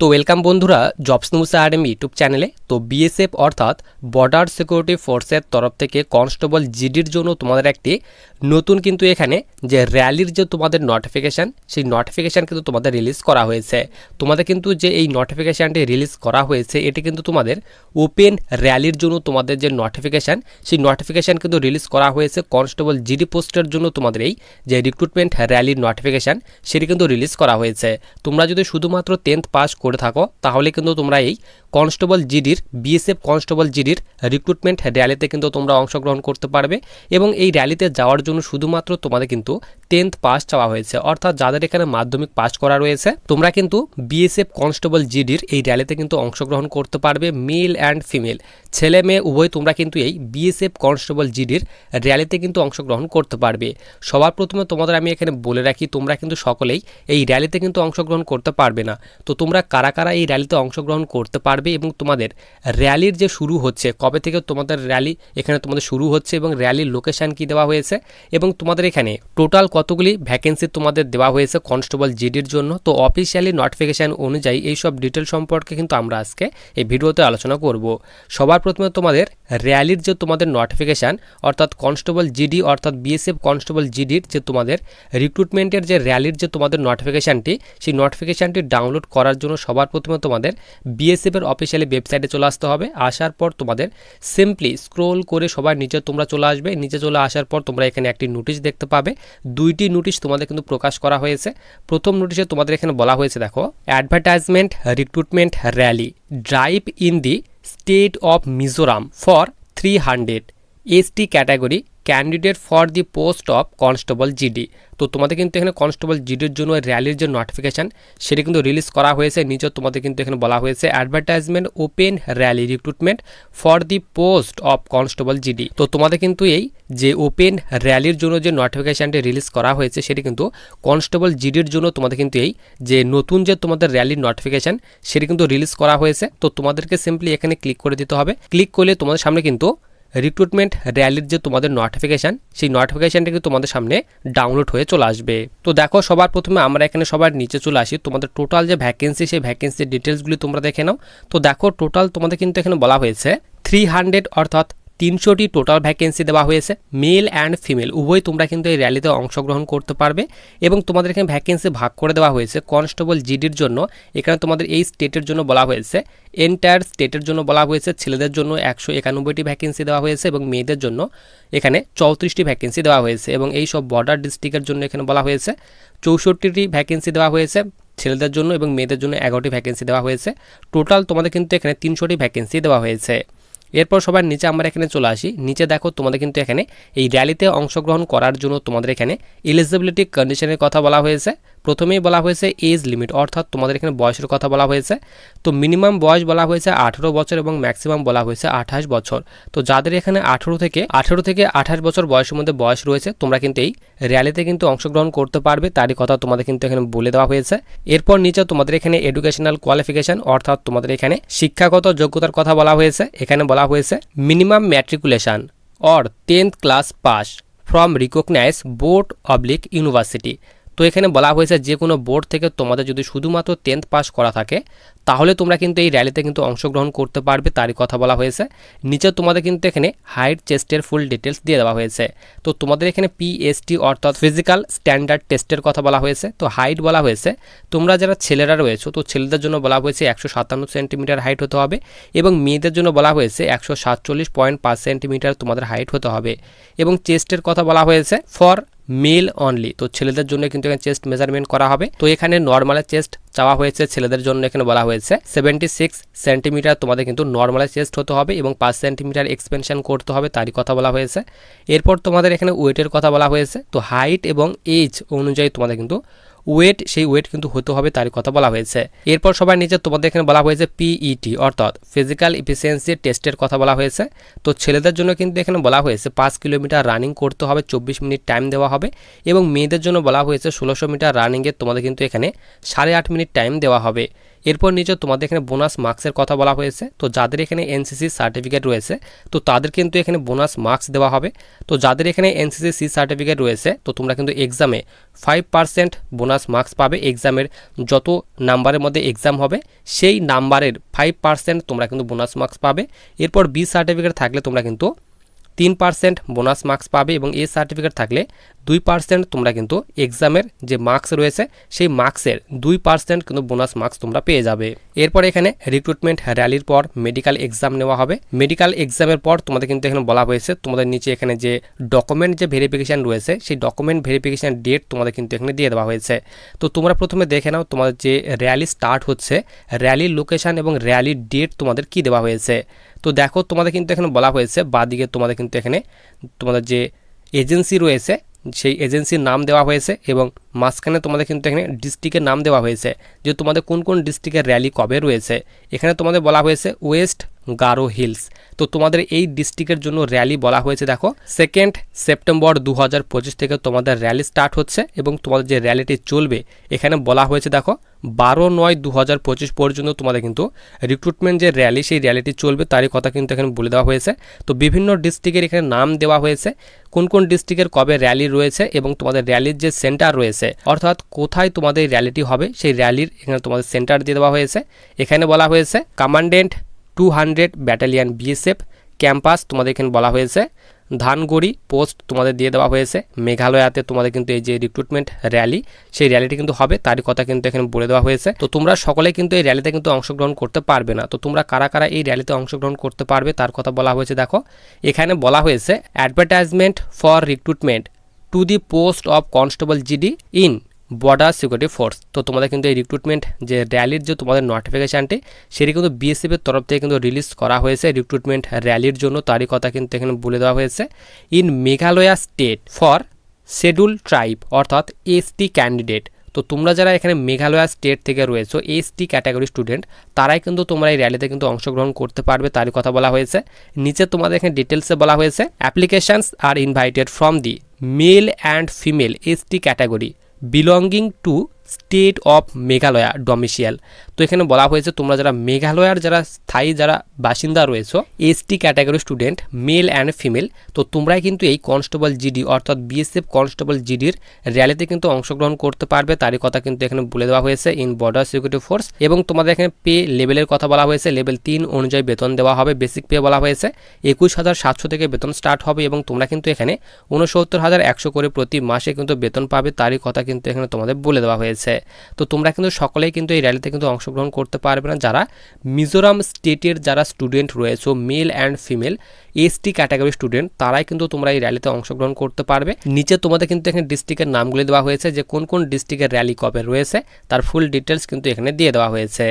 তো ওয়েলকাম বন্ধুরা jobs news RM YouTube চ্যানেলে তো বিএসএফ অর্থাৎ বর্ডার সিকিউরিটি ফোর্সের তরফ থেকে কনস্টেবল জিডির জন্য তোমাদের একটি নতুন কিন্তু এখানে যে র্যালির যে তোমাদের নোটিফিকেশান সেই নোটিফিকেশান কিন্তু তোমাদের রিলিজ করা হয়েছে। তোমাদের কিন্তু যে এই নোটিফিকেশানটি রিলিজ করা হয়েছে, এটি কিন্তু তোমাদের ওপেন র্যালির জন্য তোমাদের যে নোটিফিকেশান সেই নোটিফিকেশান কিন্তু রিলিজ করা হয়েছে। কনস্টেবল জিডি পোস্টের জন্য তোমাদের এই যে রিক্রুটমেন্ট র্যালির নোটিফিকেশান সেটি কিন্তু রিলিজ করা হয়েছে। তোমরা যদি শুধুমাত্র টেন্থ পাস করে থাকো, তাহলে কিন্তু তোমরা এই কনস্টেবল জিডির, বিএসএফ কনস্টেবল জিডির রিক্রুটমেন্ট র্যালিতে কিন্তু তোমরা অংশগ্রহণ করতে পারবে এবং এই র্যালিতে যাওয়ার জন্য শুধুমাত্র তোমাদের কিন্তু টেন্থ পাস চাওয়া হয়েছে। অর্থাৎ যাদের এখানে মাধ্যমিক পাস করা রয়েছে, তোমরা কিন্তু বিএসএফ কনস্টেবল জিডির এই র্যালিতে কিন্তু অংশগ্রহণ করতে পারবে মেল অ্যান্ড ফিমেল ছেলে মেয়ে, উভয় তোমরা কিন্তু এই বিএসএফ কনস্টেবল জিডির র্যালিতে কিন্তু অংশগ্রহণ করতে পারবে। সবার প্রথমে তোমাদের আমি এখানে বলে রাখি, তোমরা কিন্তু সকলেই এই র্যালিতে কিন্তু অংশগ্রহণ করতে পারবে না। তো তোমরা কারা কারা এই র্যালিতে অংশগ্রহণ করতে পারবে এবং তোমাদের র্যালির যে শুরু হচ্ছে, কবে থেকে তোমাদের র্যালি এখানে তোমাদের শুরু হচ্ছে এবং র্যালির লোকেশান কি দেওয়া হয়েছে এবং তোমাদের এখানে টোটাল কতগুলি ভ্যাকেন্সি তোমাদের দেওয়া হয়েছে কনস্টেবল জিডির জন্য? তো অফিসিয়ালি নোটিফিকেশান অনুযায়ী এই সব ডিটেল সম্পর্কে কিন্তু আমরা আজকে এই ভিডিওতে আলোচনা করব। সবার প্রথমে তোমাদের র্যালির যে তোমাদের নোটিফিকেশান অর্থাৎ কনস্টেবল জিডি অর্থাৎ বিএসএফ কনস্টেবল জিডির যে তোমাদের রিক্রুটমেন্টের যে র্যালির যে তোমাদের নোটিফিকেশানটি সেই নোটিফিকেশানটি ডাউনলোড করার জন্য সবার প্রথমে তোমাদের বিএসএফের অফিসিয়ালি ওয়েবসাইটে চলে আসতে হবে। আসার পর তোমাদের সিম্পলি স্ক্রোল করে সবার নিচে তোমরা চলে আসবে। নিচে চলে আসার পর তোমরা এখানে একটি নোটিশ দেখতে পাবে। দুইটি নোটিশ তোমাদের কিন্তু প্রকাশ করা হয়েছে। প্রথম নোটিশে তোমাদের এখানে বলা হয়েছে, দেখো advertisement recruitment rally drive in the state of Mizoram for three hundred ST category candidate for the post of constable GD তো তোমাদের কিন্তু এখানে কনস্টেবল জিডির জন্য র্যালির যে নোটিফিকেশান সেটি কিন্তু রিলিজ করা হয়েছে। নিচে তোমাদের কিন্তু এখানে বলা হয়েছে advertisement open rally recruitment for the post of constable GD তো তোমাদের কিন্তু এই যে ওপেন র্যালির জন্য যে নোটিফিকেশানটি রিলিজ করা হয়েছে, সেটি কিন্তু কনস্টেবল জিডির জন্য তোমাদের কিন্তু এই যে নতুন যে তোমাদের র্যালির নোটিফিকেশান সেটি কিন্তু রিলিজ করা হয়েছে। তো তোমাদেরকে সিম্পলি এখানে ক্লিক করে দিতে হবে। ক্লিক করলে তোমাদের সামনে কিন্তু রিক্রুটমেন্ট র্যালির যে তোমাদের নোটিফিকেশান সেই নোটিফিকেশানটা কিন্তু তোমাদের সামনে ডাউনলোড হয়ে চলে আসবে। তো দেখো, সবার প্রথমে আমরা এখানে সবার নিচে চলে আসি। তোমাদের টোটাল যে ভ্যাকেন্সি সেই ভ্যাকেন্সির ডিটেলসগুলি তোমরা দেখে নাও। তো দেখো টোটাল তোমাদের কিন্তু এখানে বলা হয়েছে থ্রি হান্ড্রেড অর্থাৎ তিনশোটি টোটাল ভ্যাকেন্সি দেওয়া হয়েছে মেল অ্যান্ড ফিমেল উভয় তোমরা কিন্তু এই র্যালিতে অংশগ্রহণ করতে পারবে এবং তোমাদের এখানে ভ্যাকেন্সি ভাগ করে দেওয়া হয়েছে কনস্টেবল জিডির জন্য। এখানে তোমাদের এই স্টেটের জন্য বলা হয়েছে এন্টায়ার স্টেটের জন্য বলা হয়েছে, ছেলেদের জন্য একশো একানব্বইটি ভ্যাকেন্সি দেওয়া হয়েছে এবং মেয়েদের জন্য এখানে চৌত্রিশটি ভ্যাকেন্সি দেওয়া হয়েছে এবং এই সব বর্ডার ডিস্ট্রিক্টের জন্য এখানে বলা হয়েছে, চৌষট্টিটি ভ্যাকেন্সি দেওয়া হয়েছে, ছেলেদের জন্য এবং মেয়েদের জন্য এগারোটি ভ্যাকেন্সি দেওয়া হয়েছে। টোটাল তোমাদের কিন্তু এখানে তিনশোটি ভ্যাকেন্সি দেওয়া হয়েছে। এরপর সবার নিচে আমরা এখানে চলে আসি। নিচে দেখো তোমাদের কিন্তু এখানে এই র্যালিতে অংশগ্রহণ করার জন্য তোমাদের এখানে এলিজিবিলিটি কন্ডিশনের কথা বলা হয়েছে। প্রথমেই বলা হয়েছে এজ লিমিট, অর্থাৎ তোমাদের এখানে বয়সের কথা বলা হয়েছে। তো মিনিমাম বয়স বলা হয়েছে আঠেরো বছর এবং ম্যাক্সিমাম বলা হয়েছে আঠাশ বছর। তো যাদের এখানে আঠেরো থেকে আঠেরো থেকে আঠাশ বছর বয়সের মধ্যে বয়স রয়েছে, তোমরা কিন্তু এই র্যালিতে কিন্তু অংশগ্রহণ করতে পারবে। তারই কথা তোমাদের কিন্তু এখানে বলে দেওয়া হয়েছে। এরপর নিচে তোমাদের এখানে এডুকেশনাল কোয়ালিফিকেশন অর্থাৎ তোমাদের এখানে শিক্ষাগত যোগ্যতার কথা বলা হয়েছে। এখানে বলা হয়েছে minimum matriculation or tenth class pass from recognise board oblique university তো এখানে বলা হয়েছে যে কোনো বোর্ড থেকে তোমাদের যদি শুধুমাত্র টেন্থ পাস করা থাকে, তাহলে তোমরা কিন্তু এই র্যালিতে কিন্তু অংশগ্রহণ করতে পারবে, তারই কথা বলা হয়েছে। নিচে তোমাদের কিন্তু এখানে হাইট চেস্টের ফুল ডিটেলস দিয়ে দেওয়া হয়েছে। তো তোমাদের এখানে পিএসটি অর্থাৎ ফিজিক্যাল স্ট্যান্ডার্ড টেস্টের কথা বলা হয়েছে। তো হাইট বলা হয়েছে, তোমরা যারা ছেলেরা রয়েছে, তো ছেলেদের জন্য বলা হয়েছে একশো সাতান্ন সেন্টিমিটার হাইট হতে হবে এবং মেয়েদের জন্য বলা হয়েছে একশো সাতচল্লিশ পয়েন্ট পাঁচ সেন্টিমিটার তোমাদের হাইট হতে হবে। এবং চেস্টের কথা বলা হয়েছে ফর মেল অনলি। তো ছেলেদের জন্য কিন্তু এখানে চেস্ট মেজারমেন্ট করা হবে। তো এখানে নর্মাল চেস্ট চাওয়া হয়েছে, ছেলেদের জন্য এখানে বলা হয়েছে। সেভেন্টি সিক্স সেন্টিমিটার তোমাদের কিন্তু নর্মাল চেস্ট হতে হবে এবং পাঁচ সেন্টিমিটার এক্সপেনশন করতে হবে, তারই কথা বলা হয়েছে। এরপর তোমাদের এখানে ওয়েটের কথা বলা হয়েছে। তো হাইট এবং এজ অনুযায়ী তোমাদের কিন্তু ওয়েট সেই ওয়েট কিন্তু হতে হবে তার কথা বলা হয়েছে। এরপর সবার নিচে তোমাদের এখানে বলা হয়েছে পিইটি অর্থাৎ ফিজিক্যাল ইফিসিয়েন্সি টেস্টের কথা বলা হয়েছে। তো ছেলেদের জন্য কিন্তু এখানে বলা হয়েছে পাঁচ কিলোমিটার রানিং করতে হবে, চব্বিশ মিনিট টাইম দেওয়া হবে এবং মেয়েদের জন্য বলা হয়েছে ষোলোশো মিটার রানিংয়ে তোমাদের কিন্তু এখানে সাড়ে আট মিনিট টাইম দেওয়া হবে। এরপর নিচে তোমাদের এখানে বোনাস মার্কসের কথা বলা হয়েছে। তো যাদের এখানে এনসিসি সার্টিফিকেট রয়েছে, তো তাদের কিন্তু এখানে বোনাস মার্কস দেওয়া হবে। তো যাদের এখানে এনসিসি সি সার্টিফিকেট রয়েছে, তো তোমরা কিন্তু এক্সামে ফাইভ পার্সেন্ট বোনাস মার্কস পাবে এক্সামের যত নাম্বারের মধ্যে এক্সাম হবে, সেই নাম্বারের ফাইভ পার্সেন্ট তোমরা কিন্তু বোনাস মার্কস পাবে। এরপর বি সার্টিফিকেট থাকলে তোমরা কিন্তু তিন পার্সেন্ট বোনাস মার্কস পাবে এবং এ সার্টিফিকেট থাকলে দুই পার্সেন্ট তোমরা কিন্তু এক্সামের যে মার্কস রয়েছে, সেই মার্কসের দুই পার্সেন্ট কিন্তু বোনাস মার্কস তোমরা পেয়ে যাবে। এরপর এখানে রিক্রুটমেন্ট র্যালির পর মেডিকেল এক্সাম নেওয়া হবে। মেডিকেল এক্সামের পর তোমাদের কিন্তু এখানে বলা হয়েছে, তোমাদের নিচে এখানে যে ডকুমেন্ট যে ভেরিফিকেশান রয়েছে, সেই ডকুমেন্ট ভেরিফিকেশান ডেট তোমাদের কিন্তু এখানে দিয়ে দেওয়া হয়েছে। তো তোমরা প্রথমে দেখে নাও তোমাদের যে র্যালি স্টার্ট হচ্ছে র্যালির লোকেশান এবং র্যালির ডেট তোমাদের কি দেওয়া হয়েছে। তো দেখো তোমাদের কিন্তু এখানে বলা হয়েছে বাদিকে তোমাদের এখানে তোমাদের যে এজেন্সি রয়েছে, সেই এজেন্সির নাম দেওয়া হয়েছে এবং মাঝখানে তোমাদের কিন্তু এখানে ডিস্ট্রিক্টের নাম দেওয়া হয়েছে যে তোমাদের কোন কোন ডিস্ট্রিক্টের র্যালি কবে রয়েছে। এখানে তোমাদের বলা হয়েছে ওয়েস্ট গারো হিলস। তো তোমাদের এই ডিস্ট্রিক্টের জন্য র্যালি বলা হয়েছে, দেখো। সেকেন্ড সেপ্টেম্বর দু হাজার পঁচিশ থেকে তোমাদের র্যালি স্টার্ট হচ্ছে এবং তোমাদের যে র্যালিটি চলবে, এখানে বলা হয়েছে, দেখো, বারো নয় দু হাজার পঁচিশ পর্যন্ত তোমাদের কিন্তু রিক্রুটমেন্ট যে র্যালি সেই র্যালিটি চলবে, তারই কথা কিন্তু এখানে বলে দেওয়া হয়েছে। তো বিভিন্ন ডিস্ট্রিক্টের এখানে নাম দেওয়া হয়েছে, কোন কোন ডিস্ট্রিক্টের কবে র্যালি রয়েছে এবং তোমাদের র্যালির যে সেন্টার রয়েছে, অর্থাৎ কোথায় তোমাদের র্যালিটি হবে, সেই র্যালির এখানে তোমাদের সেন্টার দিয়ে দেওয়া হয়েছে। এখানে বলা হয়েছে commandant two hundred battalion BSF campus তোমাদের এখানে বলা হয়েছে। ধানগড়ি পোস্ট তোমাদের দিয়ে দেওয়া হয়েছে। মেঘালয়াতে তোমাদের কিন্তু এই যে রিক্রুটমেন্ট র্যালি সেই র্যালিটি কিন্তু হবে, তারই কথা কিন্তু এখানে বলে দেওয়া হয়েছে। তো তোমরা সকলে কিন্তু এই র্যালিতে কিন্তু অংশগ্রহণ করতে পারবে না। তো তোমরা কারা কারা এই র্যালিতে অংশগ্রহণ করতে পারবে, তার কথা বলা হয়েছে, দেখো। এখানে বলা হয়েছে advertisement for recruitment to the post of constable GD in Border Security Force তো তোমাদের কিন্তু এই রিক্রুটমেন্ট যে র্যালির যে তোমাদের নোটিফিকেশানটি সেটি কিন্তু বিএসএফের তরফ থেকে কিন্তু রিলিজ করা হয়েছে। রিক্রুটমেন্ট র্যালির জন্য তারই কথা কিন্তু এখানে বলে দেওয়া হয়েছে। In Meghalaya state for schedule tribe অর্থাৎ এসটি ক্যান্ডিডেট তো তোমরা যারা এখানে মেঘালয়া স্টেট থেকে রয়েছো এসটি ক্যাটাগরি স্টুডেন্ট তারাই কিন্তু তোমরা এই র্যালিতে কিন্তু অংশগ্রহণ করতে পারবে, তারই কথা বলা হয়েছে। নিচে তোমাদের এখানে ডিটেলসে বলা হয়েছে applications are invited from the male and female ST category belonging to state of Meghalaya domicile তো এখানে বলা হয়েছে তোমরা যারা মেঘালয়ার যারা স্থায়ী যারা বাসিন্দা রয়েছে ST category student male and female তো তোমরাই কিন্তু এই কনস্টেবল জিডি অর্থাৎ বিএসএফ কনস্টেবল জিডির র্যালিতে কিন্তু অংশগ্রহণ করতে পারবে। তারই কথা কিন্তু এখানে বলে দেওয়া হয়েছে ইন বর্ডার সিকিউরিটি ফোর্স এবং তোমাদের এখানে পে লেভেলের কথা বলা হয়েছে। লেভেল তিন অনুযায়ী বেতন দেওয়া হবে বেসিক পে বলা হয়েছে। একুশ হাজার সাতশো থেকে বেতন স্টার্ট হবে এবং তোমরা কিন্তু এখানে উনসত্তর হাজার একশো করে প্রতি মাসে কিন্তু বেতন পাবে। তারই কথা কিন্তু এখানে তোমাদের বলে দেওয়া হয়েছে। তো তোমরা কিন্তু সকলেই কিন্তু এই র্যালিতে কিন্তু অংশগ্রহণ করতে পারবে না। যারা মিজোরাম স্টেটের যারা স্টুডেন্ট রয়েছে male and female ST category student তারাই কিন্তু তোমরা এই র্যালিতে অংশগ্রহণ করতে পারবে। নিচে তোমাদের কিন্তু এখানে ডিস্ট্রিক্টের নামগুলি দেওয়া হয়েছে, যে কোন কোন ডিস্ট্রিক্টের র্যালি কবে রয়েছে, তার ফুল ডিটেলস কিন্তু এখানে দিয়ে দেওয়া হয়েছে।